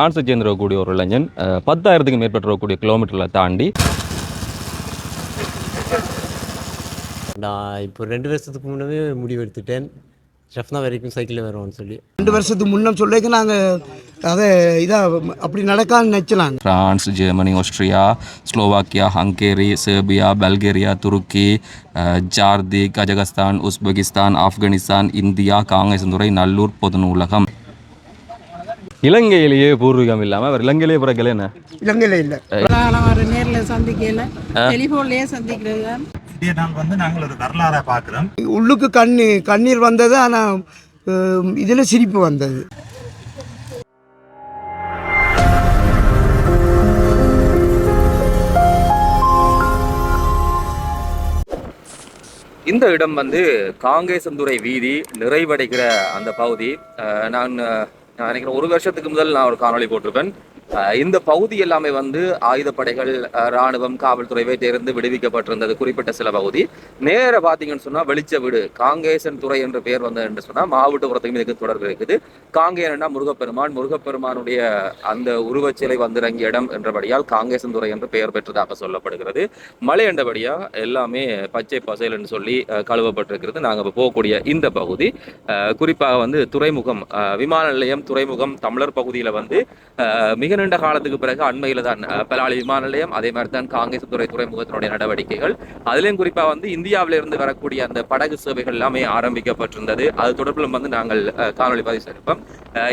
பிரான்ஸை சேர்ந்திருக்கக்கூடிய ஒரு இளைஞன் பத்தாயிரத்துக்கு மேற்பட்டு இருக்கக்கூடிய கிலோமீட்டரில் தாண்டி. நான் இப்போ ரெண்டு வருஷத்துக்கு முன்னவே முடிவு எடுத்துட்டேன். ஷெஃப்னா வரைக்கும் சைக்கிளில் வருவோம்னு சொல்லி. ரெண்டு வருஷத்துக்கு முன்ன சொல்லிக்க நாங்கள் அதை இதாக அப்படி நடக்கான்னு நினச்சலாங்க. France Germany Austria Slovakia Hungary Serbia Bulgaria துருக்கி ஜார்தி Kazakhstan Uzbekistan Afghanistan India Kankesanthurai Nallur பொது நூலகம் இலங்கையிலேயே பூர்வீகம் இல்லாமல் அவர் இலங்கையிலேயே பிறக்கல என்ன? இலங்கையில் இல்லை. அவர் நேரில் சந்திக்கல. டெலிஃபோன்லயே சந்திக்கிறது நாள் வந்து நாங்கள் ஒரு வரலாறாக பார்க்குறோம். உள்ளுக்கு கண்ணு கண்ணீர் வந்தது ஆனால் இதில் சிரிப்பு வந்தது. இந்த இடம் வந்து காங்கேசந்துறை வீதி நிறைவடைகிற அந்த பகுதி. அஹ் நான் நான் நினைக்கிறேன் ஒரு வருஷத்துக்கு முதல் நான் ஒரு காணொளி போட்டிருப்பேன். இந்த பகுதி எல்லாமே வந்து ஆயுதப்படைகள் ராணுவம் காவல்துறை இருந்து விடுவிக்கப்பட்டிருந்தது. குறிப்பிட்ட சில பகுதி. நேர பார்த்தீங்கன்னு சொன்னா வெளிச்ச வீடு. காங்கேசன் துறை என்ற பெயர் வந்தது என்று சொன்னா மாவட்டபுரத்துக்கும் இதுக்கு தொடர்பு இருக்குது. காங்கேயன்னா முருகப்பெருமான். முருகப்பெருமானுடைய அந்த உருவச்சிலை வந்திறங்கிய இடம் என்றபடியால் காங்கேசன் துறை என்று பெயர் பெற்றதாக சொல்லப்படுகிறது. மலை என்றபடியா எல்லாமே பச்சை பசையல்னு சொல்லி கழுவப்பட்டிருக்கிறது. நாங்கள் இப்போ போகக்கூடிய இந்த பகுதி. குறிப்பாக வந்து துறைமுகம் விமான நிலையம் துறைமுகம் தமிழர் பகுதியில் வந்து மிக நீண்ட காலத்துக்கு பிறகு அண்மையில் தான் பலாலி விமான நிலையம் அதே மாதிரி தான் காங்கிரஸ் துறை துறைமுகத்தினுடைய நடவடிக்கைகள். அதிலையும் குறிப்பாக வந்து இந்தியாவிலிருந்து வரக்கூடிய அந்த படகு சேவைகள் எல்லாமே ஆரம்பிக்கப்பட்டிருந்தது. அது தொடர்பிலும் வந்து நாங்கள் காணொலி காணொளி பதிவு செய்திருப்போம்.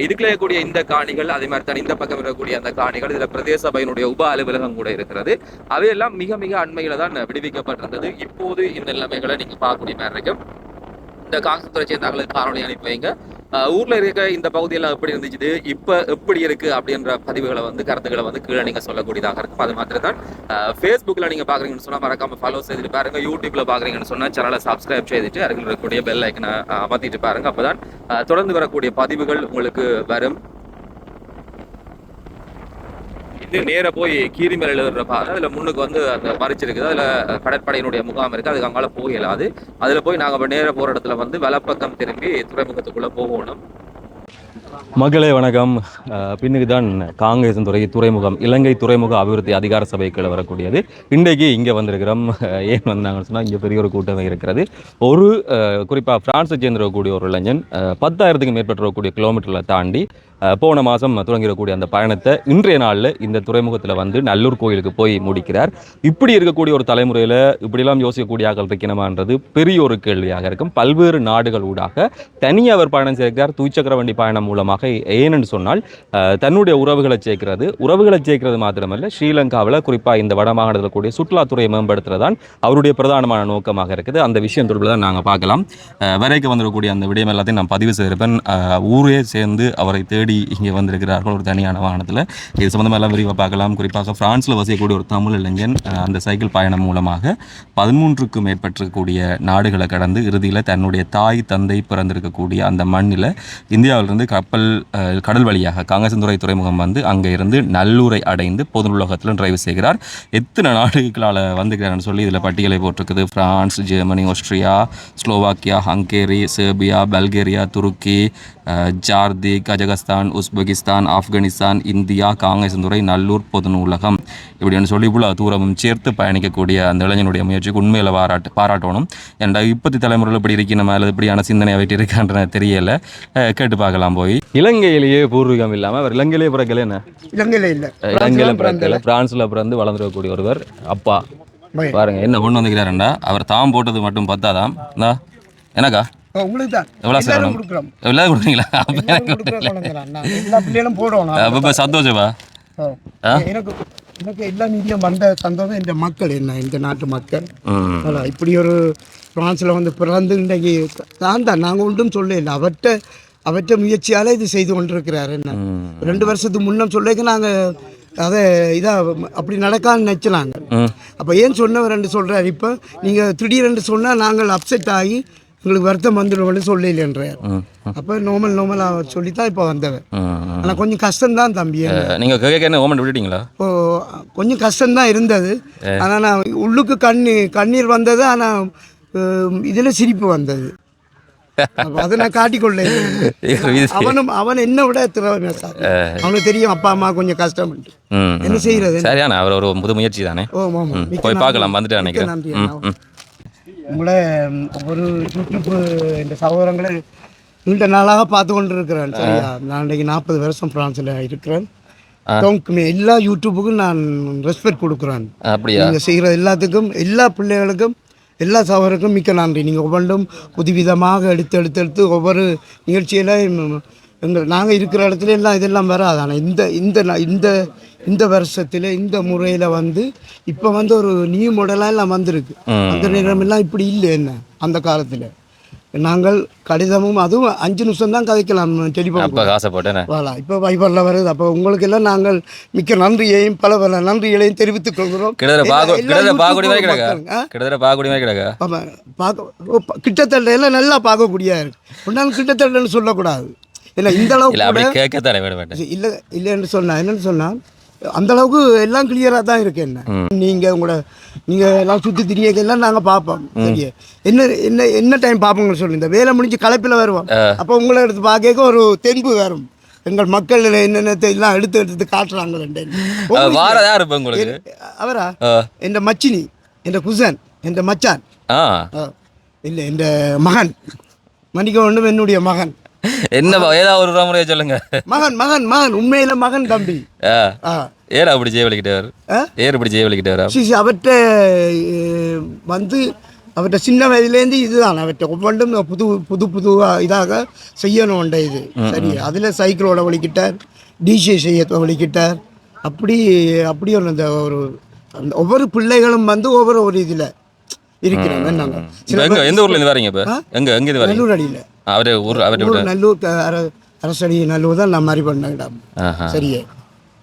இதுக்குள்ள இருக்கக்கூடிய இந்த காணிகள் அதே மாதிரி தான் இந்த பக்கம் இருக்கக்கூடிய அந்த காணிகள் இதில் பிரதேச சபையினுடைய உப அலுவலகம் கூட இருக்கிறது. அவையெல்லாம் மிக மிக அண்மையில தான் விடுவிக்கப்பட்டிருந்தது. இப்போது இந்த நிலைமைகளை நீங்க பார்க்கக்கூடிய மாதிரி இருக்கும். இந்த காங்கிரஸ் துறை சேர்ந்தாங்களுக்கு காணொலி அனுப்பி வைங்க. ஊர்ல இருக்க இந்த பகுதியெல்லாம் எப்படி இருந்துச்சு இப்ப எப்படி இருக்கு? அப்படின்ற பதிவுகளை வந்து கருத்துக்களை வந்து கீழே நீங்க சொல்லக்கூடியதாக இருக்கும். அது மாத்திரம் தான் ஃபேஸ்புக்கில் நீங்க பாக்குறீங்கன்னு சொன்னா மறக்காம ஃபாலோ செய்துட்டு பாருங்க. யூடியூப்ல பாக்குறீங்கன்னு சொன்னா சேனலை சப்ஸ்கிரைப் செய்துட்டு அருகில் இருக்கக்கூடிய பெல் ஐக்கனை அமர்த்திட்டு பாருங்க. அப்பதான் தொடர்ந்து வரக்கூடிய பதிவுகள் உங்களுக்கு வரும். இது நேர போய் கீரிமலையில் எழுதுற பாதை அதில் முன்னுக்கு வந்து அந்த மறிச்சு இருக்குது அதில் கடற்படையினுடைய முகாம் இருக்குது அதுக்கு அங்கால போகல அது. அதில் போய் நாங்கள் நேர போகிற இடத்துல வந்து வலப்பக்கம் திரும்பி துறைமுகத்துக்குள்ளே போகணும். மகளே வணக்கம். பின்னுக்கு தான் காங்கிரஸ் துறை துறைமுகம் இலங்கை துறைமுக அபிவிருத்தி அதிகார சபைக்குள்ள வரக்கூடியது. இன்றைக்கு இங்கே வந்திருக்கிறோம். ஏன் வந்தாங்கன்னு சொன்னால் இங்கே பெரிய ஒரு கூட்டமை இருக்கிறது. ஒரு குறிப்பாக பிரான்ஸை சேர்ந்திருக்கக்கூடிய ஒரு இளைஞன் பத்தாயிரத்துக்கு மேற்பட்டு இருக்கக்கூடிய கிலோமீட்டரில் தாண்டி போன மாதம் தொடங்கிடக்கூடிய அந்த பயணத்தை இன்றைய நாளில் இந்த துறைமுகத்தில் வந்து நல்லூர் கோயிலுக்கு போய் முடிக்கிறார். இப்படி இருக்கக்கூடிய ஒரு தலைமுறையில் இப்படிலாம் யோசிக்கக்கூடிய ஆக்கள் இருக்கணுமான்றது பெரிய ஒரு கேள்வியாக இருக்கும். பல்வேறு நாடுகள் ஊடாக தனியாக அவர் பயணம் சேர்க்கிறார் தூச்சக்கர வண்டி பயணம் மூலமாக ஏனென்று சொன்னால் தன்னுடைய உறவுகளை சேர்க்கிறது. உறவுகளை சேர்க்கிறது மாத்திரமல்ல ஸ்ரீலங்காவில் குறிப்பாக இந்த வடமாகாணத்தில் கூடிய சுற்றுலாத்துறையை மேம்படுத்துறதான் அவருடைய பிரதானமான நோக்கமாக இருக்குது. அந்த விஷயம் தொடர்பில் தான் நாங்கள் பார்க்கலாம். வரைக்கு வந்திருக்கக்கூடிய அந்த விடயம் எல்லாத்தையும் நான் பதிவு செய்திருப்பேன். ஊரே சேர்ந்து அவரை தேடி இங்கே வந்திருக்கிறார்கள் ஒரு தனியான வாகனத்தில். இது சம்மந்தமாக எல்லாம் விரிவாக பார்க்கலாம். குறிப்பாக ஃப்ரான்ஸில் வசிக்கக்கூடிய ஒரு தமிழ் இளைஞன் அந்த சைக்கிள் பயணம் மூலமாக பதிமூன்றுக்கும் மேற்பட்டிருக்கக்கூடிய நாடுகளை கடந்து இறுதியில் தன்னுடைய தாய் தந்தை பிறந்திருக்கக்கூடிய அந்த மண்ணில் இந்தியாவிலிருந்து கப்பல் கடல் வழியாக காங்கசந்துறை துறைமுகம் வந்து அங்கே இருந்து நல்லூரை அடைந்து பொது நூலகத்தில் டிரைவ் செய்கிறார். எத்தனை நாடுகளால் வந்துக்கிறாருன்னு சொல்லி இதில் பட்டியலை போட்டிருக்குது. France Germany Austria Slovakia Hungary Serbia Bulgaria துருக்கி ஜார்தி Kazakhstan Uzbekistan Afghanistan India Kankesanthurai Nallur பொது நூலகம் இப்படின்னு சொல்லி இவ்வளோ தூரமும் சேர்த்து பயணிக்கக்கூடிய அந்த இளைஞனுடைய முயற்சிக்கு உண்மையில் பாராட்டு பாராட்டணும் ஏன்டா இப்பத்தி தலைமுறையில் இப்படி இருக்கணும் அல்லது இப்படியான சிந்தனை வைட்டு இருக்கான்ற தெரியல கேட்டு பார்க்கலாம் போய் இலங்கையிலேயே பூர்வீகம் இல்லாமல் அவர் இலங்கையிலேயே பிறக்கல என்ன இலங்கையில் இல்லை இலங்கையில பிறக்கல பிரான்ஸ்ல பிறந்து வளர்ந்துடக்கூடிய ஒருவர் அப்பா. பாருங்க என்ன கொண்டு வந்துக்கிறாருண்டா அவர் தாம் போட்டது மட்டும் பத்தாதாம் இந்தா எனக்கா உங்களுக்கு தான் எல்லாரும்? கொடுக்குறோம். எவ்வளோ கொடுக்குறீங்களா? எல்லாரும் எனக்கு எல்லா பிள்ளைகளும் போடுவோம். அப்போ சந்தோஷமா? எனக்கு எனக்கு எல்லா நிதியும் வந்த சந்தோஷம் இந்த மக்கள் என்ன இந்த நாட்டு மக்கள். இப்படி ஒரு பிரான்ஸில் வந்து பிறந்து இன்றைக்கு தான் தான் நாங்கள் ஒன்றும் சொல்ல இல்லை. அவர்கிட்ட அவர்கிட்ட முயற்சியால் இது செய்து கொண்டிருக்கிறார் என்ன. ரெண்டு வருஷத்துக்கு முன்ன சொல்லிக்க நாங்கள் அதை இதாக அப்படி நடக்கான்னு நினச்சினாங்க. ம். அப்போ ஏன் சொன்னவர் சொல்கிறார் இப்போ நீங்கள் திடீரென்று சொன்னால் நாங்கள் அப்செட் ஆகி எங்களுக்கு வருத்தம் வந்துடுவோம்னு சொல்லலைன்றார் ம் அப்போ நார்மல் நார்மலாக சொல்லி தான் இப்போ வந்தவர் ம். ஆனால் கொஞ்சம் கஷ்டம்தான் தம்பி என்ன அஹ், நீங்க கேட்க விட்டுட்டீங்களா? இப்போ கொஞ்சம் கஷ்டம்தான் இருந்தது. ஆனால் நான் உள்ளுக்கு கண்ணீர் கண்ணீர் வந்தது ஆனால் இதில் சிரிப்பு வந்தது. அதை நான் காட்டிக்கொள்ள அவனும் அவன் என்ன விட திறமைசாலி அவனுக்கு தெரியும் அப்பா அம்மா கொஞ்சம் கஷ்டம் என்ன செய்யறது? சரியான அவர் ஒரு புது முயற்சி தானே? ஓ போய் பார்க்கலாம் வந்துட்டு நினைக்கிறேன். உங்களை ஒரு யூடியூப் இந்த சகோதரங்களை நீண்ட நாளாக பார்த்து கொண்டு இருக்கிறேன் சரியா? நான் இன்றைக்கு நாற்பது வருஷம் பிரான்ஸில் இருக்கிறேன். தொங்குமே எல்லா யூடியூப்புக்கும் நான் ரெஸ்பெக்ட் கொடுக்குறேன். அப்படியா? நீங்கள் செய்கிற எல்லாத்துக்கும் எல்லா பிள்ளைகளுக்கும் எல்லா சகோதரருக்கும் மிக்க நன்றி. நீங்கள் ஒவ்வொன்றும் புதுவிதமாக எடுத்து எடுத்து எடுத்து ஒவ்வொரு நிகழ்ச்சியில் எங்கள் நாங்கள் இருக்கிற இடத்துல எல்லாம் இதெல்லாம் வராது. ஆனால் இந்த இந்த இந்த இந்த வருஷத்தில் இந்த முறையில் வந்து இப்போ வந்து ஒரு நியூ மாடலாக எல்லாம் வந்திருக்கு. அந்த நேரமெல்லாம் இப்படி இல்லை என்ன? அந்த காலத்தில். நாங்கள் கடிதமும் அதுவும் அஞ்சு நிமிஷம் தான் கதைக்கலாம் டெலிஃபோன் வாலா இப்போ வைபரில் வருது. அப்போ உங்களுக்கெல்லாம் நாங்கள் மிக்க நன்றியையும் பல பல நன்றிகளையும் தெரிவித்துக் கொள்கிறோம். ஆமாம் பார்க்க கிட்டத்தட்ட எல்லாம் நல்லா பார்க்கக்கூடியா இருக்கு. ஒன்றாலும் கிட்டத்தட்டன்னு சொல்லக்கூடாது. இல்லை இந்த அளவுக்கு இல்லை இல்லைன்னு சொன்னா என்னன்னு சொன்னா அந்த அளவுக்கு எல்லாம் கிளியராக தான் இருக்கு என்ன. நீங்கள் உங்களோட நீங்கள் எல்லாம் சுற்றி திரியக்கெல்லாம் நாங்கள் பார்ப்போம். சரியா என்ன என்ன என்ன டைம் பார்ப்போங்கன்னு சொல்லி. இந்த வேலை முடிஞ்சு களைப்பில் வருவோம். அப்போ உங்களை எடுத்து பார்க்க ஒரு தென்பு வரும் எங்கள் மக்கள் என்னென்னத்தை எல்லாம் எடுத்து எடுத்து காட்டுறாங்களே இருப்பேன் உங்களுக்கு? அவரா. என் மச்சினி என் குசன் என் மச்சான். இல்லை என் மகன். மன்னிக்க வேண்டும் என்னுடைய மகன். என்ன ஏதாவது ஒரு முறையை சொல்லுங்க. மகன் மகன் மகன். உண்மையில மகன் தம்பி. ஏர் அப்படி ஜெய வலிக்கிட்டவர் ஆ? ஏர் இப்படி ஜெய வலிக்கிட்டவர் சி, அஹ், வந்து அவர்கிட்ட சின்ன வயதுலேருந்து இதுதான். அவர்கிட்ட ஒவ்வொன்றும் புது புது புது இதாக செய்யணும்ன்ற இது. சரி அதில் சைக்கிளோட வலிக்கிட்டார் டிஜே செய்ய வலிக்கிட்டார். அப்படி அப்படி ஒரு அந்த ஒரு அந்த ஒவ்வொரு பிள்ளைகளும் வந்து ஒவ்வொரு ஒரு இதில் இருக்கிறாங்க எந்த ஊர்ல இருந்து வரீங்க இப்ப? எங்க எங்க வரீங்க? நல்லூர் அடியில். அவரு ஊர் அவரு நல்லூர் அரசடி நல்லூர் தான் நான் மாதிரி பண்ண இடம். சரியே.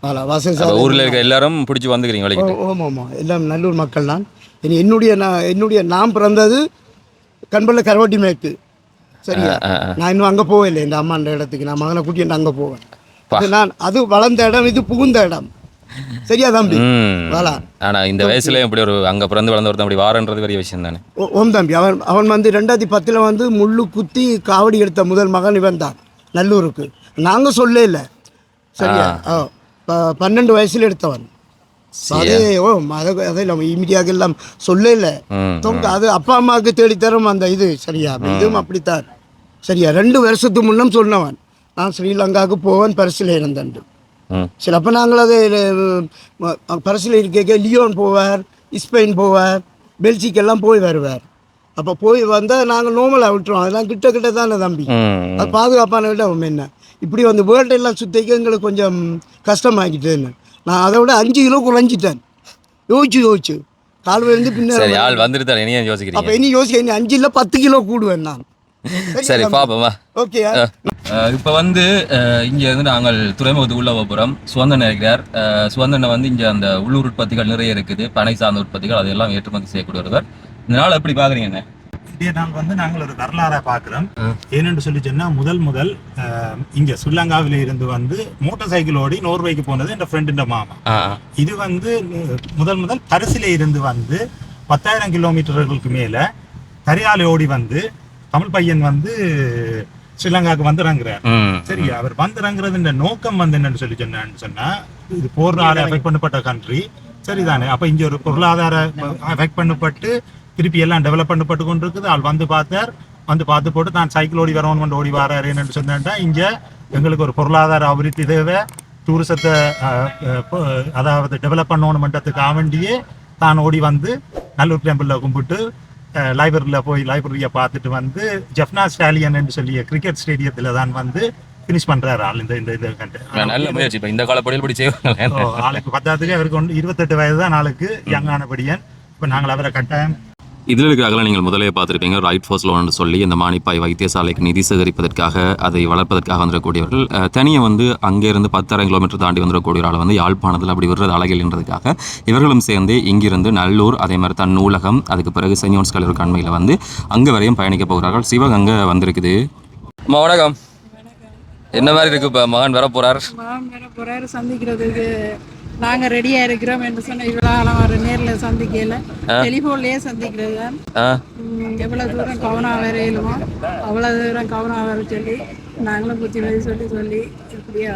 ஊர்ல இருக்க எல்லாரும் பிடிச்சி வந்துக்கிறீங்க வலிக்கிட்டு ஓம் ஆமாம் எல்லாம் நல்லூர் மக்கள் தான் இனி என்னுடைய நான் என்னுடைய நான் பிறந்தது கண்பல்ல கரவட்டி மேற்கு. சரியா. நான் இன்னும் அங்கே போகலை இந்த அம்மாண்ட இடத்துக்கு. நான் மகனை கூட்டிட்டு அங்கே போவேன். நான் அது வளர்ந்த இடம் இது புகுந்த இடம். சரியா தம்பி. வாலா. ஆனா இந்த வயசுல இப்படி ஒரு அங்க பிறந்து வளர்ந்த ஒருத்தன் அப்படி வாரன்றது பெரிய விஷயம் தானே. ஓ- ஓம் தம்பி. அவன் அவன் வந்து ரெண்டாயிரத்தி பத்தில் வந்து முள்ளு குத்தி காவடி எடுத்த முதல் மகன் இவன் தான் நல்லூருக்கு. நாங்கள் சொல்ல இல்லை. சரியா? ஓ பன்னெண்டு வயசுல எடுத்தவன் அதே ஓ அதை இமீடியாக எல்லாம் சொல்ல இல்லை அது அப்பா அம்மாவுக்கு தேடித்தரும் அந்த இது சரியா இதுவும் அப்படித்தான் சரியா ரெண்டு வருஷத்துக்கு முன்னம் சொன்னவன் நான் ஸ்ரீலங்காவுக்கு போவேன் பரிசில் இருந்தேன் சரி அப்போ நாங்கள் அது பரிசில் இருக்க லியோன் போவார் ஸ்பெயின் போவார் பெல்ஜிக்கெல்லாம் போய் வருவார் அப்போ போய் வந்தால் நாங்கள் நோமலாக விட்டுருவோம் அதெல்லாம் கிட்ட கிட்ட தானே தம்பி அது பாதுகாப்பான இடம் என்ன இப்படி வந்து வேர்ல்டு எல்லாம் சுற்றிக்க எங்களுக்கு கொஞ்சம் கஷ்டமாக்கிட்டேன்னு நான் அதை விட அஞ்சு கிலோ குறைஞ்சிட்டேன். யோசிச்சு யோசிச்சு. கால் விழுந்து சரி பின்ன ஆள் வந்துட்டு தான் இனியும் அப்போ இனி யோசிக்க இனி அஞ்சு இல்லை பத்து கிலோ கூடுவேன் நான். சரி பாப்போமா ஓகே. இப்போ வந்து இங்க இருந்து நாங்கள் துறைமுகத்துக்குள்ள போகிறோம் சுவந்தன் இருக்கிறார். சுவந்தனை வந்து இங்க அந்த உள்ளூர் உற்பத்திகள் நிறைய இருக்குது. பனை சார்ந்த உற்பத்திகள் அதெல்லாம் ஏற்றுமதி செய்யக்கூடிய ஒருவர் இந்த நாள் எப்படி பாக்குறீங்க என்ன? இந்திய நாள் வந்து நாங்கள் ஒரு வரலாறை பார்க்கிறோம் ஏனென்று சொல்லி சொன்னா முதல் முதல் இங்க ஸ்ரீலங்காவில இருந்து வந்து மோட்டார் சைக்கிள் ஓடி நோர்வேக்கு போனது என் ஃப்ரெண்டு மாமா. இது வந்து முதல் முதல் பரிசில இருந்து வந்து பத்தாயிரம் கிலோமீட்டர்களுக்கு மேல கரியாலை ஓடி வந்து தமிழ் பையன் வந்து ஸ்ரீலங்காவுக்கு வந்து இறங்குறார். ம் சரி அவர் வந்து இறங்குறது நோக்கம் வந்து என்னன்னு சொல்லி சொன்னான்னு சொன்னா இது போர்னால அஃபெக்ட் பண்ணப்பட்ட கண்ட்ரி சரிதானே? அப்ப இங்க ஒரு பொருளாதார அஃபெக்ட் பண்ணப்பட்டு திருப்பி எல்லாம் டெவலப் பண்ணப்பட்டு கொண்டு இருக்குது ஆள் வந்து பார்த்தார். வந்து பார்த்து போட்டு தான் சைக்கிள் ஓடி கொண்டு ஓடி வராரு என்னன்னு சொன்னா இங்க எங்களுக்கு ஒரு பொருளாதார அபிவிருத்தி தேவை. டூரிசத்தை அதாவது டெவலப் பண்ணணுமன்றதுக்காக வேண்டியே தான் ஓடி வந்து நல்லூர் டெம்பிளில் கும்பிட்டு லைப்ரரியில் போய் லைப்ரரியை பார்த்துட்டு வந்து ஜெஃப்னா ஸ்டாலியன் என்று சொல்லிய கிரிக்கெட் ஸ்டேடியத்தில் தான் வந்து ஃபினிஷ் பண்றாரு ஆள் இந்த இந்த இது நல்ல முயற்சி. இப்போ இந்த காலப்படியில் இப்படி செய்வாங்க ஆளுக்கு பத்தாவதுக்கு அவருக்கு வந்து இருபத்தெட்டு வயது தான் ஆளுக்கு யங்கான படியன் இப்போ நாங்கள் அவரை கட்டாயம் இதில் இருக்கிறாங்கள நீங்கள் முதலே பார்த்துருப்பீங்க ரைட் ஃபோர்ஸ் லோன் சொல்லி இந்த மானிப்பாய் வைத்தியசாலைக்கு நிதி சேகரிப்பதற்காக அதை வளர்ப்பதற்காக வந்துடக்கூடியவர்கள் தனியே வந்து அங்கேருந்து பத்தாயிரம் கிலோமீட்டர் தாண்டி வந்துடக்கூடிய ஆள் வந்து யாழ்ப்பாணத்தில் அப்படி விடுறது அழகில்ன்றதுக்காக இவர்களும் சேர்ந்து இங்கிருந்து நல்லூர் அதே மாதிரி தன் நூலகம் அதுக்கு பிறகு சென்ட் ஜோன்ஸ் கல்லூரி கண்மையில் வந்து அங்கே வரையும் பயணிக்க போகிறார்கள். சிவகங்கை வந்திருக்குது. வணக்கம். என்ன மாதிரி இருக்கு இப்போ மகன் வர போறார்? மகன் சந்திக்கிறதுக்கு நாங்க ரெடியா இருக்கிறோம் என்று சொன்ன இவ்வளோ அவர் நேர்ல சந்திக்கல டெலிஃபோன்லயே சந்திக்கிறது தான் எவ்வளவு தூரம் கவனம் வரையிலுமோ அவ்வளோ தூரம் கவனம் வர சொல்லி நாங்களும் புத்திமதி சொல்லி சொல்லி இப்படியே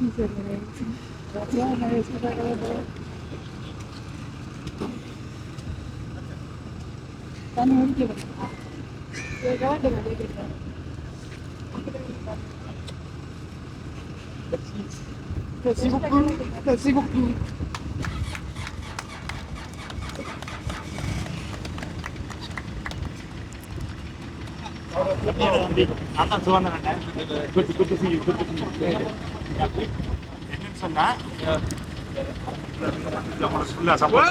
인생을 하나의 살아가고 나는 언제부터 내가 내가 되겠다 그 지구품 그 지구품 아까 좋아하는 거 그것도 그것도 생기고 그것도 என்னன்னு சொன்னா? ஃபுல்லா சப்போர்ட்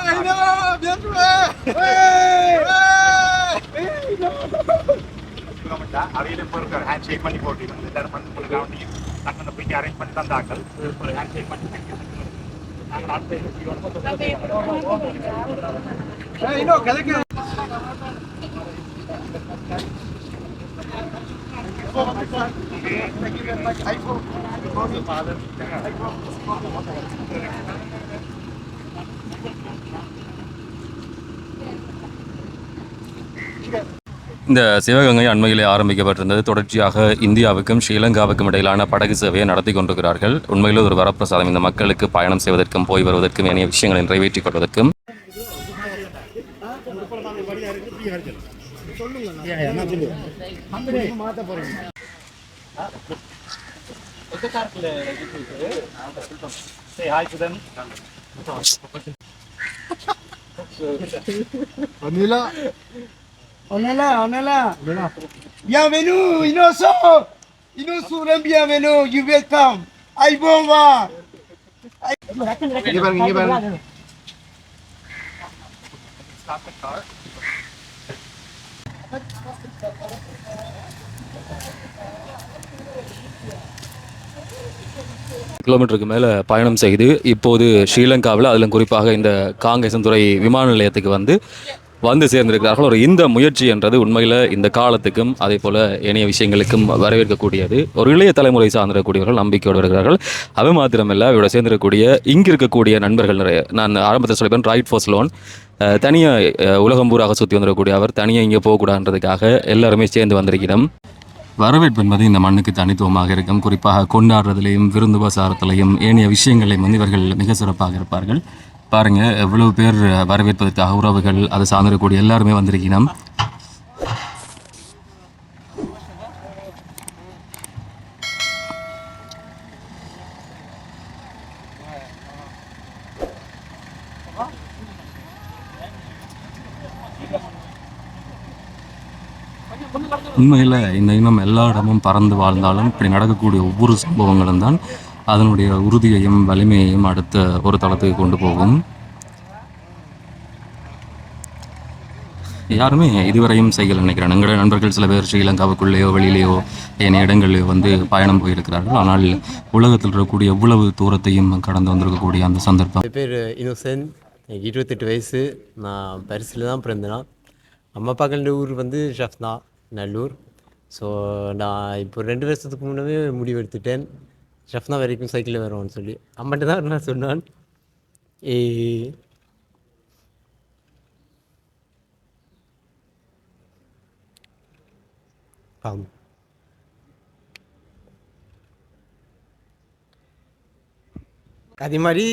அவையில ஹேண்ட் ஷேக் பண்ணி போட்டு வந்து எல்லாரும் வந்து உங்களுக்கு டக்குன்னு போய் அரேஞ்ச் பண்ணி தந்தாக்கள் ஒரு ஹேண்ட் ஷேக் பண்ணி நாங்கள் அடுத்த இந்த சிவகங்கை அண்மையிலே ஆரம்பிக்கப்பட்டிருந்தது தொடர்ச்சியாக இந்தியாவுக்கும் ஸ்ரீலங்காவுக்கும் இடையிலான படகு சேவையை நடத்தி கொண்டிருக்கிறார்கள். உண்மையிலே ஒரு வரப்பிரசாதம். இந்த மக்களுக்கு பயணம் செய்வதற்கும் போய் வருவதற்கும் ஏனைய விஷயங்களை நிறைவேற்றிக் கொள்வதற்கும். Look at. Say hi to them. Anela. Anela, Anela. Anela. Bienvenue, Inoso. Inoso, bienvenue. You welcome. Ay bomba. İyi ben, iyi. Stop the car. கிலோமீட்டருக்கு மேலே பயணம் செய்து இப்போது ஸ்ரீலங்காவில் அதிலும் குறிப்பாக இந்த காங்கேசன்துறை விமான நிலையத்துக்கு வந்து வந்து சேர்ந்திருக்கிறார்கள். ஒரு இந்த முயற்சி என்றது உண்மையில் இந்த காலத்துக்கும் அதே போல் இணைய விஷயங்களுக்கும் வரவேற்கக்கூடியது. ஒரு இளைய தலைமுறை சார்ந்திருக்கக்கூடியவர்கள் நம்பிக்கையோடு வருகிறார்கள் அது மாத்திரமில்லை இவரோட சேர்ந்திருக்கக்கூடிய இங்கே இருக்கக்கூடிய நண்பர்கள் நிறைய நான் ஆரம்பத்தில் சொல்லிப்பேன் ரைட் ஃபோர்ஸ் லோன் தனியாக உலகம் பூராக சுற்றி வந்துடக்கூடிய அவர் தனியாக இங்கே போகக்கூடாதுன்றதுக்காக எல்லாருமே சேர்ந்து வந்திருக்கிறோம் வரவேற்பு என்பது இந்த மண்ணுக்கு தனித்துவமாக இருக்கும். குறிப்பாக கொண்டாடுறதுலையும் விருந்து உபசாரத்திலையும் ஏனைய விஷயங்களையும் வந்து இவர்கள் மிக சிறப்பாக இருப்பார்கள். பாருங்கள் எவ்வளவு பேர் வரவேற்பதற்காக உறவுகள் அதை சார்ந்திருக்கக்கூடிய எல்லாருமே வந்திருக்கணும் உண்மையில் இந்த இனம் எல்லா இடமும் பறந்து வாழ்ந்தாலும் இப்படி நடக்கக்கூடிய ஒவ்வொரு சம்பவங்களும் தான் அதனுடைய உறுதியையும் வலிமையையும் அடுத்த ஒரு தளத்துக்கு கொண்டு போகும். யாருமே இதுவரையும் செய்யலை நினைக்கிறேன். எங்களோட நண்பர்கள் சில பேர் ஸ்ரீலங்காவுக்குள்ளேயோ வெளியிலேயோ ஏனைய இடங்களிலேயோ வந்து பயணம் போயிருக்கிறார்கள். ஆனால் உலகத்தில் இருக்கக்கூடிய எவ்வளவு தூரத்தையும் கடந்து வந்திருக்கக்கூடிய அந்த சந்தர்ப்பம். என் பேர் இன்னோசென்ட். எனக்கு இருபத்தெட்டு வயசு. நான் பரிசில் தான் பிறந்தேன். அம்மா அப்பாக்கள ஊர் வந்து ஷஃப்னா. நல்லூர். ஸோ நான் இப்போ ரெண்டு வருஷத்துக்கு முன்னவே முடிவு எடுத்துட்டேன். ஷஃப்னா வரைக்கும் சைக்கிளில் வருவோம்னு சொல்லி. அம்மன்ட்டு தான் நான் சொன்னான். ஏ ஆம். அதே மாதிரி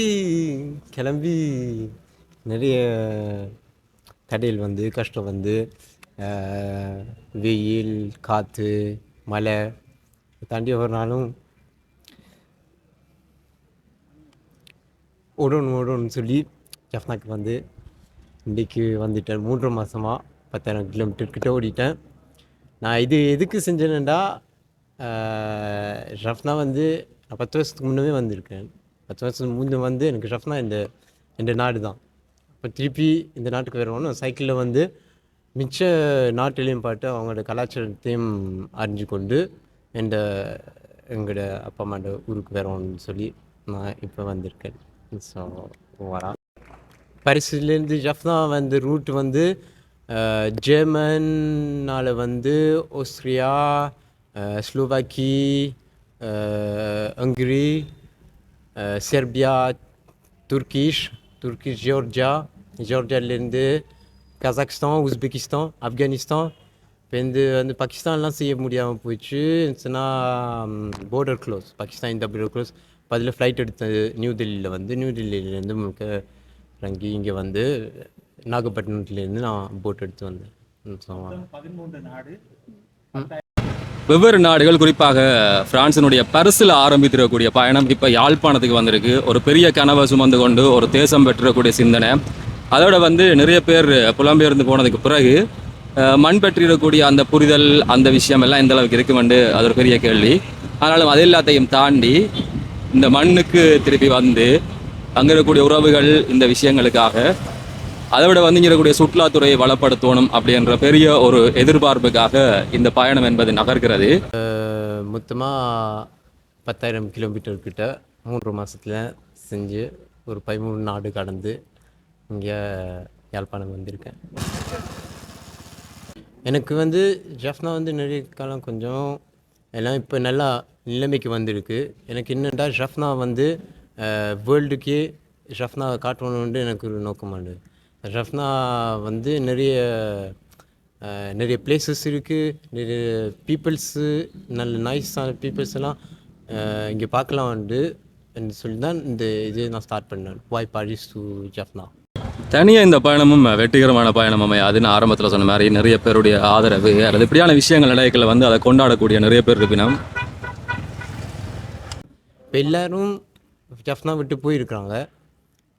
கிளம்பி நிறைய தடையில் வந்து கஷ்டம் வந்து வெயில் காற்று மழை. தாண்டி ஒவ்வொரு நாளும் ஓடணும் ஓடணும்னு சொல்லி ஜஃப்னாக்கு வந்து இன்றைக்கு வந்துட்டேன். மூன்று மாதமாக பத்தாயிரம் கிலோமீட்டர் கிட்ட ஓடிட்டேன். நான் இது எதுக்கு செஞ்சேன்டா ரஃப்னா வந்து நான் பத்து வருஷத்துக்கு முன்னவே வந்திருக்கேன். பத்து வருஷத்துக்கு முன்னே வந்து எனக்கு ஷஃப்னா இந்த இந்த நாடு தான் இப்போ திருப்பி இந்த நாட்டுக்கு வரணும் சைக்கிளில் வந்து மிச்ச நாட்டிலையும் பாட்டு அவங்களோட கலாச்சாரத்தையும் அறிஞ்சு கொண்டு எந்த எங்களோட அப்பா அம்மாவோட ஊருக்கு வரோம்னு சொல்லி நான் இப்போ வந்திருக்கேன். ஸோ வரா பரிசுலேருந்து ஜஃப்னா வந்து ரூட் வந்து ஜெர்மனால் வந்து Austria Slovakia Hungary Serbia Turkish Turkish Georgia. ஜியோர்ஜியாலேருந்து Kazakhstan Uzbekistan Afghanistan இப்போ இந்த வந்து பாகிஸ்தான்லாம் செய்ய முடியாமல் போயிடுச்சு இருந்துச்சுன்னா border க்ளோஸ் பாகிஸ்தான் இந்த border க்ளோஸ் அதில் ஃப்ளைட் எடுத்தது நியூ டெல்லியில் வந்து நியூ டெல்லியிலேருந்து முழுக்க இறங்கி இங்கே வந்து நாகப்பட்டினத்துலேருந்து நான் போட் எடுத்து வந்தேன் வெவ்வேறு நாடுகள் குறிப்பாக பிரான்சினுடைய பரிசில் ஆரம்பித்திருக்கக்கூடிய பயணம் இப்போ யாழ்ப்பாணத்துக்கு வந்திருக்கு. ஒரு பெரிய கனவை சுமந்து கொண்டு ஒரு தேசம் பெற்றிருக்கக்கூடிய சிந்தனை. அதோட வந்து நிறைய பேர் புலம்பெயர்ந்து போனதுக்கு பிறகு மண் பற்றிடக்கூடிய அந்த புரிதல் அந்த விஷயம் எல்லாம் எந்த அளவுக்கு இருக்குமெண்டு அது ஒரு பெரிய கேள்வி. ஆனாலும் அது எல்லாத்தையும் தாண்டி இந்த மண்ணுக்கு திருப்பி வந்து அங்கே இருக்கக்கூடிய உறவுகள் இந்த விஷயங்களுக்காக அதை விட வந்து இங்கே இருக்கக்கூடிய சுற்றுலாத்துறையை வளப்படுத்தணும் அப்படின்ற பெரிய ஒரு எதிர்பார்ப்புக்காக இந்த பயணம் என்பது நகர்கிறது. மொத்தமாக பத்தாயிரம் கிலோமீட்டர் கிட்ட மூன்று மாதத்தில் செஞ்சு ஒரு பதிமூணு நாடு கடந்து இங்கே யாழ்ப்பாணம் வந்திருக்கேன். எனக்கு வந்து ஜஃப்னா வந்து நிறைய காலம் கொஞ்சம் எல்லாம் இப்போ நல்லா நிலைமைக்கு வந்திருக்கு. எனக்கு என்னென்னா ஜஃப்னா வந்து வேர்ல்டுக்கே ஜஃப்னா காட்டணுன்ட்டு எனக்கு ஒரு நோக்கமானது ஜஃப்னா வந்து நிறைய நிறைய பிளேசஸ் இருக்குது நிறைய பீப்புள்ஸு நல்ல நைஸான பீப்புள்ஸ் எல்லாம் இங்கே பார்க்கலாம் வந்து என்று சொல்லி தான் இந்த இது நான் ஸ்டார்ட் பண்ணேன். Via Paris to Jaffna. தனியாக இந்த பயணமும் வெற்றிகரமான பயணம் அமையாது அதுன்னு ஆரம்பத்தில் சொன்ன மாதிரி நிறைய பேருடைய ஆதரவு அல்லது இப்படியான விஷயங்கள் நிலையத்தில் வந்து அதை கொண்டாடக்கூடிய நிறைய பேர் இருப்பினும் இப்போ எல்லாரும் ஜஃப்னா விட்டு போயிருக்கிறாங்க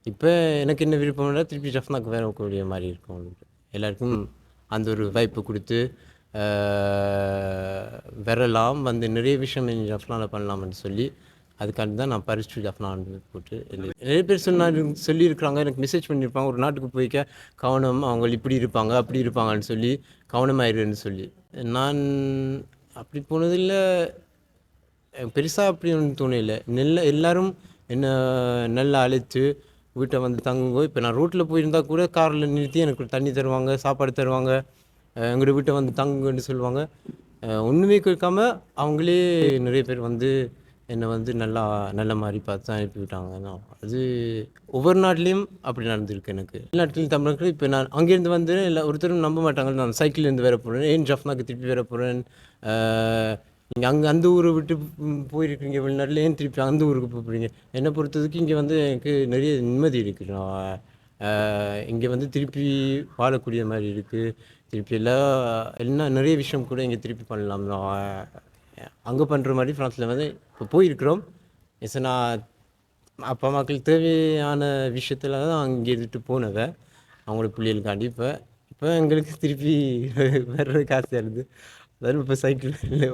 இப்போ எனக்கு என்ன விருப்பம்னா திருப்பி ஜஃப்னாக்கு வரக்கூடிய மாதிரி இருக்கும். எல்லாருக்கும் அந்த ஒரு வாய்ப்பு கொடுத்து வரலாம் வந்து நிறைய விஷயம் ஜஃப்னாவில் பண்ணலாம்னு சொல்லி அதுக்காண்டி தான் நான் பரிசு ஜஃப்னான்னு போட்டு நிறைய பேர் சொன்னாங்க சொல்லியிருக்கிறாங்க எனக்கு மெசேஜ் பண்ணியிருப்பாங்க ஒரு நாட்டுக்கு போய்க்க கவனம் அவங்க இப்படி இருப்பாங்க அப்படி இருப்பாங்கன்னு சொல்லி கவனமாயிருன்னு சொல்லி. நான் அப்படி போனதில் பெருசாக அப்படி ஒன்றும் தோணல. நெல்ல எல்லோரும் என்ன நல்லா அழைத்து வீட்டை வந்து தங்குங்க இப்போ நான் ரோட்டில் போயிருந்தா கூட காரில் நிறுத்தி எனக்கு தண்ணி தருவாங்க சாப்பாடு தருவாங்க எங்களோட வீட்டை வந்து தங்குங்கன்னு சொல்லுவாங்க. ஒன்றுமே ஒண்ணுமே கேட்காம அவங்களே நிறைய பேர் வந்து என்னை வந்து நல்லா நல்ல மாதிரி பார்த்து தான் அனுப்பிவிட்டாங்க அது ஒவ்வொரு நாட்டிலையும் அப்படி நடந்திருக்கு எனக்கு. எல்லா நாட்டிலையும் தமிழர்கள் இப்போ நான் அங்கேருந்து வந்து இல்லை ஒருத்தரும் நம்ப மாட்டாங்க நான் சைக்கிள்லேருந்து வர போகிறேன் ஏன் ஜஃப்னாக்கு திருப்பி வேற போகிறேன் நீங்கள் அங்கே அந்த ஊரை விட்டு போயிருக்கீங்க வெளிநாட்டில் ஏன் திருப்பி அந்த ஊருக்கு போகிறீங்க என்னை பொறுத்ததுக்கு இங்கே வந்து எனக்கு நிறைய நிம்மதி இருக்குது நான் இங்கே வந்து திருப்பி வாழக்கூடிய மாதிரி இருக்குது திருப்பி எல்லாம் எல்லாம் நிறைய விஷயம் கூட இங்கே திருப்பி பண்ணலாம். நான் அங்கே பண்ணுற மாதிரி ஃப்ரான்ஸில் வந்து இப்போ போயிருக்கிறோம். எஸ் நான் அப்பா அம்மாக்களுக்கு தேவையான விஷயத்தில் தான் அங்கே இருந்துட்டு போனவன் அவங்களோட பிள்ளைகளுக்காண்டி இப்போ இப்போ எங்களுக்கு திருப்பி வர்ற ஆசையாக இருந்து அதாவது இப்போ சைக்கிளில்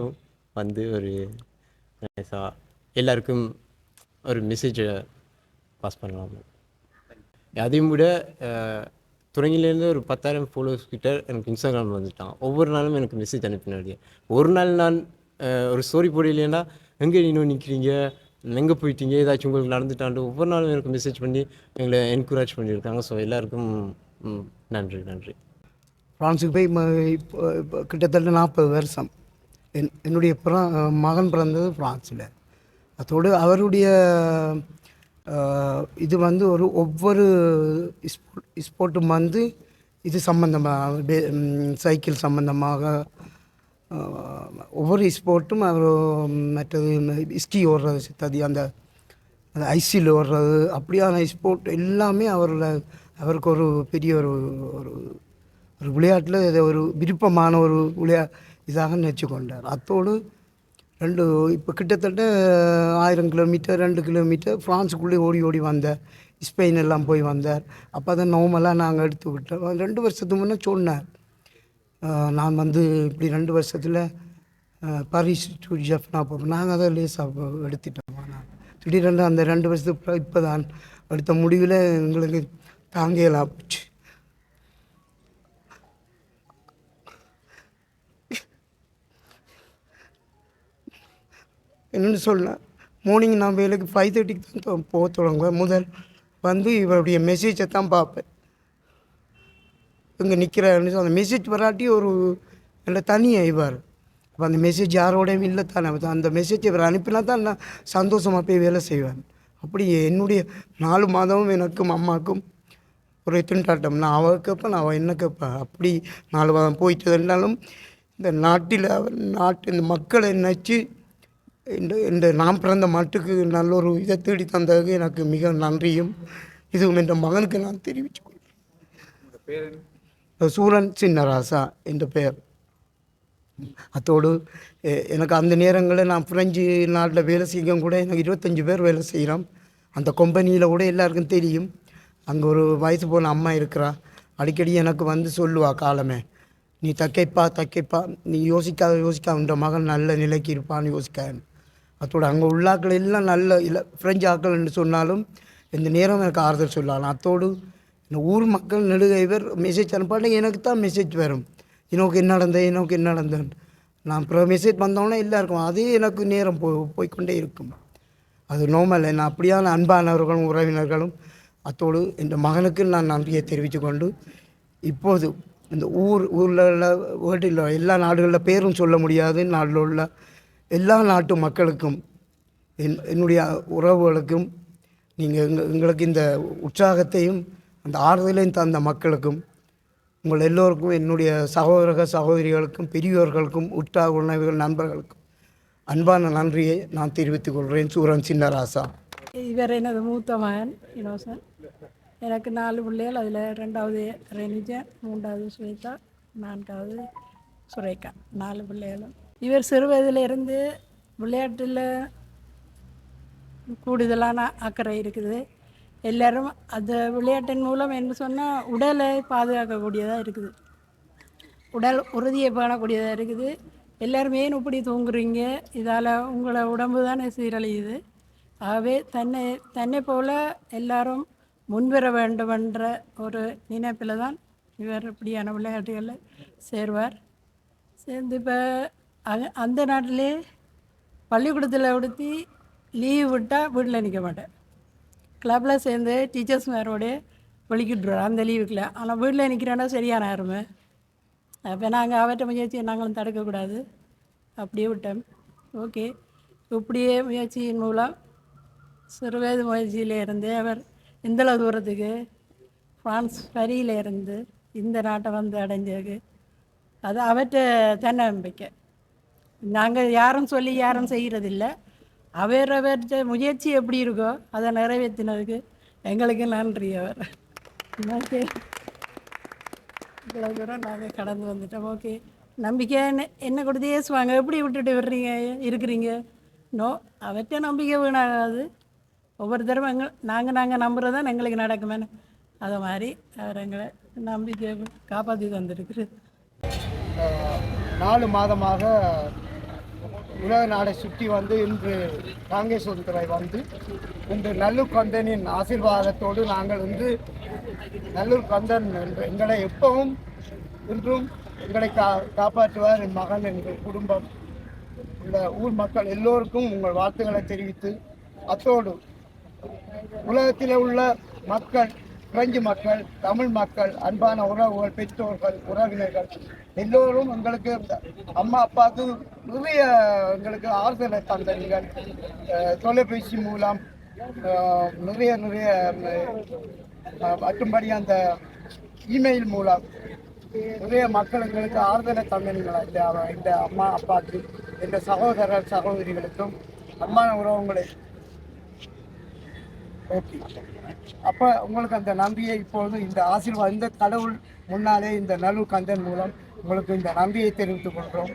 வந்து ஒரு எல்லாருக்கும் ஒரு மெசேஜை பாஸ் பண்ணலாம். அதையும் விட துறையிலேருந்து ஒரு பத்தாயிரம் ஃபாலோவர்ஸ் கிட்ட எனக்கு இன்ஸ்டாகிராம் வந்துட்டான். ஒவ்வொரு நாளும் எனக்கு மெசேஜ் அனுப்பினாடியே ஒரு நாள் நான் ஒரு ஸ்டோரி போடலைன்னா எங்கே இன்னும் நிற்கிறீங்க எங்கே போயிட்டீங்க? ஏதாச்சும் உங்களுக்கு நடந்துட்டாண்டு ஒவ்வொரு நாளும் எனக்கு மெசேஜ் பண்ணி எங்களை என்கரேஜ் பண்ணியிருக்காங்க. ஸோ எல்லாருக்கும் நன்றி நன்றி. ஃப்ரான்ஸுக்கு போய் ம- இப்போ இப்போ கிட்டத்தட்ட நாற்பது வருஷம். என் என்னுடைய பிற மகன் பிறந்தது ஃப்ரான்ஸில் அதோடு அவருடைய இது வந்து ஒரு ஒவ்வொரு ஸ்போர்ட் ஸ்போர்ட்டும் வந்து இது சம்மந்தமாக சைக்கிள் சம்மந்தமாக ஒவ்வொரு ஸ்போர்ட்டும் அவர் மற்றது ஸ்கி ஓடுறது சித்தாதி அந்த அந்த ஐசியில் ஓடுறது அப்படியான ஸ்போர்ட் எல்லாமே அவரோட அவருக்கு ஒரு பெரிய ஒரு ஒரு ஒரு விளையாட்டில் இது ஒரு விருப்பமான ஒரு விளையா இதாக நினச்சி கொண்டார் அத்தோடு ரெண்டு இப்போ கிட்டத்தட்ட ஆயிரம் கிலோமீட்டர் ரெண்டு கிலோமீட்டர் ஃப்ரான்ஸுக்குள்ளே ஓடி ஓடி வந்தார் ஸ்பெயின் எல்லாம் போய் வந்தார். அப்போ தான் நோமெல்லாம் நாங்கள் எடுத்து விட்டோம் ரெண்டு வருஷத்துக்கு முன்னே சொன்னார். நான் வந்து இப்படி ரெண்டு வருஷத்தில் பாரிஸ் டு ஜெஃப்னா போகிறோம் நாங்கள் அதை லேசாக எடுத்துட்டோம். நான் திடீரென்று அந்த ரெண்டு வருஷத்துக்கு இப்போ தான் அடுத்த முடிவில் எங்களுக்கு தாங்கலாம் போச்சு. என்னென்னு சொல்ல மார்னிங் நான் வேலைக்கு ஃபைவ் தேர்ட்டிக்கு தான் போக தொடங்குவேன். முதல் வந்து இவருடைய மெசேஜை தான் பார்ப்பேன். இங்கே நிற்கிறாருன்னு அந்த மெசேஜ் வராட்டி ஒரு நல்ல தனி ஆய்வார் அப்போ அந்த மெசேஜ் யாரோடையும் இல்லை தானே. அந்த மெசேஜ் இவர் அனுப்பினா தான் நான் சந்தோஷமாக போய் வேலை செய்வேன். அப்படி என்னுடைய நாலு மாதமும் எனக்கும் அம்மாவுக்கும் ஒரு திண்டாட்டம். நான் அவ கேட்பேன் அவள் என்ன கேட்பேன் அப்படி நாலு மாதம் போயிட்டு இருந்தாலும் இந்த நாட்டில் அவர் நாட்டு இந்த மக்களை நினச்சி இந்த இந்த நான் பிறந்த மாட்டுக்கு நல்ல ஒரு இதை தேடி தந்ததுக்கு எனக்கு மிக நன்றியும். இதுவும் என் மகனுக்கு நான் தெரிவித்துக் கொள்கிறேன். சூரன் சின்னராசா என்ற பெயர். அத்தோடு எனக்கு அந்த நேரங்களில் நான் பிரெஞ்சு நாட்டில் வேலை செய்யும் கூட எனக்கு இருபத்தஞ்சி பேர் வேலை செய்கிறோம் அந்த கம்பெனியில் கூட எல்லாருக்கும் தெரியும். அங்கே ஒரு வயசு போன அம்மா இருக்கிறா. அடிக்கடி எனக்கு வந்து சொல்லுவா காலமே நீ தக்கைப்பா தக்கைப்பா நீ யோசிக்காத யோசிக்கா உன்ற மகன் நல்ல நிலைக்கு இருப்பான்னு யோசிக்கான்னு. அத்தோட அங்கே உள்ளாக்கள் எல்லாம் நல்ல இல்லை ஃப்ரெஞ்சு ஆக்கள்னு சொன்னாலும் இந்த நேரம் எனக்கு ஆறுதல் சொல்லலாம். அத்தோடு இந்த ஊர் மக்கள் நடுகைவர் மெசேஜ் அனுப்பாட்டி எனக்கு தான் மெசேஜ் வரும். இன்னோக்கு என்ன நடந்தது இன்னோக்கு என்ன நடந்தது நான் அப்புறம் மெசேஜ் வந்தோன்னே எல்லாருக்கும் அதே எனக்கு நேரம் போ போய்க்கொண்டே இருக்கும். அது நோமல் நான் அப்படியான அன்பானவர்களும் உறவினர்களும் அத்தோடு இந்த மகனுக்கு நான் நன்றியை தெரிவித்து கொண்டு இப்போது இந்த ஊர் ஊரில் உள்ள வேர்ல்டில் எல்லா நாடுகளில் பேரும் சொல்ல முடியாது. நாட்டில் உள்ள எல்லா நாட்டு மக்களுக்கும் என் என்னுடைய உறவுகளுக்கும் நீங்கள் எங்களுக்கு இந்த உற்சாகத்தையும் அந்த ஆறுதலையும் தந்த மக்களுக்கும் உங்கள் எல்லோருக்கும் என்னுடைய சகோதரக சகோதரிகளுக்கும் பெரியோர்களுக்கும் உற்றாக உணவுகள் நண்பர்களுக்கும் அன்பான நன்றியை நான் தெரிவித்துக் கொள்கிறேன். சூரன் சின்னராசா. இவர் எனது மூத்த மகன் இனோசன் எனக்கு நாலு பிள்ளைகள் அதில் ரெண்டாவது ரெனிஜன் மூன்றாவது ஸ்வேதா நான்காவது சுரேகா நாலு பிள்ளைகளும். இவர் சிறு வயதிலிருந்து விளையாட்டில் கூடுதலான அக்கறை இருக்குது. எல்லாரும் அந்த விளையாட்டின் மூலம் என்ன சொன்னால் உடலை பாதுகாக்கக்கூடியதாக இருக்குது. உடல் உறுதியை பேணக்கூடியதாக இருக்குது. எல்லோரும் ஏன் இப்படி தூங்குறீங்க? இதால் உங்களை உடம்பு தானே சீரழியுது. ஆகவே தன்னை தன்னை போல் எல்லாரும் முன்வர வேண்டுமென்ற ஒரு நினைப்பில் தான் இவர் இப்படியான விளையாட்டுகளில் சேர்வார். சேர்ந்து இப்போ அந்த நாட்டிலே பள்ளிக்கூடத்தில் உடுத்தி லீவ் விட்டால் வீட்டில் நிற்க மாட்டேன். கிளப்பில் சேர்ந்து டீச்சர்ஸ் மேரோட வெளிக்கிட்டுருவார் அந்த லீவுக்கில் ஆனால் வீட்டில் நிற்கிறேன்னா சரியான யாருமே அப்போ நாங்கள் அவற்றை முயற்சியை நாங்களும் தடுக்கக்கூடாது. அப்படியே விட்டோம் ஓகே. இப்படியே முயற்சியின் மூலம் சிறுவயது முயற்சியில் இருந்து அவர் இந்தளவு தூரத்துக்கு? ஃப்ரான்ஸ் வரியில் இருந்து இந்த நாட்டை வந்து அடைஞ்சது. அது அவற்றை தன்னம்பிக்கை. நாங்கள் யாரும் சொல்லி யாரும் செய்கிறதில்ல அவர் அவர் முயற்சி எப்படி இருக்கோ அதை நிறைவேற்றினதுக்கு எங்களுக்கு நன்றி அவர். ஓகே. இவ்வளோ தூரம் நாங்கள் கடந்து வந்துட்டோம். ஓகே. நம்பிக்கை என்ன என்ன கொடுத்து ஏசுவாங்க? எப்படி விட்டுட்டு வர்றீங்க? இருக்கிறீங்க? நோ அவர்கிட்ட நம்பிக்கை வீணாகாது. ஒவ்வொரு தடவை எங்கள் நாங்கள் நாங்கள் நம்புகிறது தான் எங்களுக்கு நடக்குமேனு அதை மாதிரி அவர் எங்களை நம்பிக்கை காப்பாற்றி தந்துருக்குது நாலு மாதமாக உலக நாடை சுற்றி வந்து இன்று காங்கேஸ்வரத்துறை வந்து இன்று நல்லூர் கந்தனின் ஆசீர்வாதத்தோடு நாங்கள் வந்து நல்லூர் கந்தன் என்று எங்களை எப்பவும் இன்றும் எங்களை கா காப்பாற்றுவார் என் மகன் எங்கள் குடும்பம். இந்த ஊர் மக்கள் எல்லோருக்கும் உங்கள் வாழ்த்துக்களை தெரிவித்து அத்தோடு உலகத்தில் உள்ள மக்கள் பிரெஞ்சு மக்கள் தமிழ் மக்கள் அன்பான உறவுகள் பெற்றோர்கள் உறவினர்கள் எல்லோரும் எங்களுக்கு அம்மா அப்பாவுக்கு நிறைய எங்களுக்கு ஆறுதலை தந்தீர்கள் தொலைபேசி மூலம் நிறைய நிறைய மட்டும்படி அந்த இமெயில் மூலம் நிறைய மக்கள் எங்களுக்கு ஆறுதலை தந்தீங்களா இந்த இந்த அம்மா அப்பாவுக்கு இந்த சகோதரர் சகோதரிகளுக்கும் அம்மான உறவுகளை. ஓகே. அப்போ உங்களுக்கு அந்த நன்றியை இப்பொழுது இந்த ஆசீர்வாதம் இந்த கடவுள் முன்னாலே இந்த நல்லூர் கந்தன் மூலம் உங்களுக்கு இந்த நன்றியை தெரிவித்துக் கொள்கிறோம்.